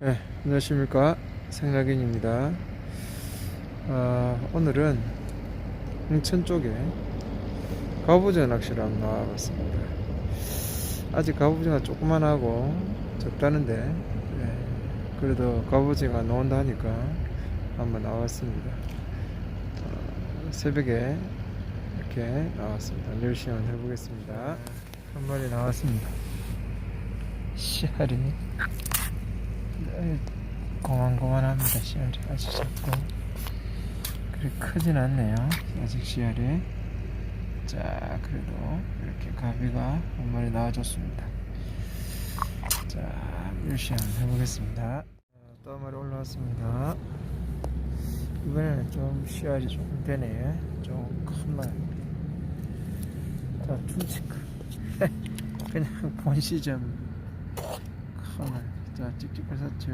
네, 안녕하십니까 생락인입니다. 아, 오늘은 홍천 쪽에 갑오징어 낚시를 한번 나와봤습니다. 아직 갑오징어 조그만 하고 적다는데 네, 그래도 갑오징어 나온다 하니까 한번 나왔습니다. 어, 새벽에 이렇게 나왔습니다. 열심히 한번 해보겠습니다. 한 마리 나왔습니다. 네, 고만고만합니다 씨알이 아주 작고 그리 크진 않네요. 아직 씨알이 자 그래도 이렇게 가비가 한 마리 나와줬습니다. 자 열심히 한번 해보겠습니다. 자, 또한 마리 올라왔습니다. 이번에는 좀 씨알이 조금 되네. 좀큰 마리 자 퉁치크. 그냥 본 시점. 큰말. 자 찍찍을 샀죠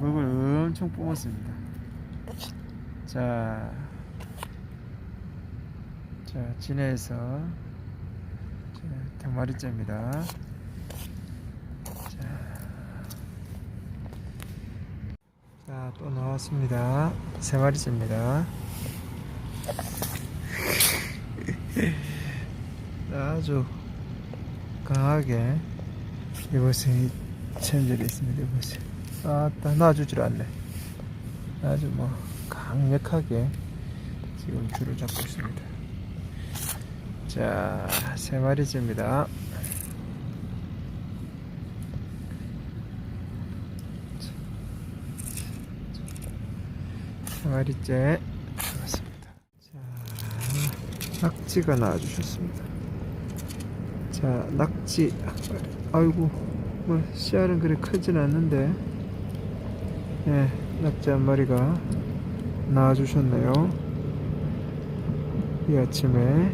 먹을 엄청 뿜었습니다. 자, 자 진해에서 자, 닭마리째입니다. 자, 자, 또 나왔습니다. 세 마리째입니다. 아주 강하게 이곳에 체온절이 있습니다. 이곳에 아따 놔주질 않네. 아주 뭐 강력하게 지금 줄을 잡고 있습니다. 자, 세 마리째입니다. 세 마리째 잡았습니다. 자, 낙지가 나와주셨습니다. 자, 낙지. 아이고, 뭐, 씨알은 그리 크진 않는데, 예, 낙지 한 마리가 나와주셨네요. 이 아침에,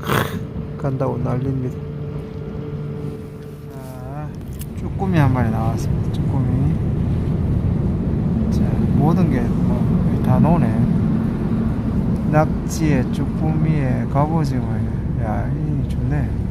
크, 간다고 난립니다. 자, 쭈꾸미 한 마리 나왔습니다. 쭈꾸미. 자, 모든 게, 뭐, 다 노네. 낙지에 쭈꾸미에 갑오징어에 야, 이 좋네.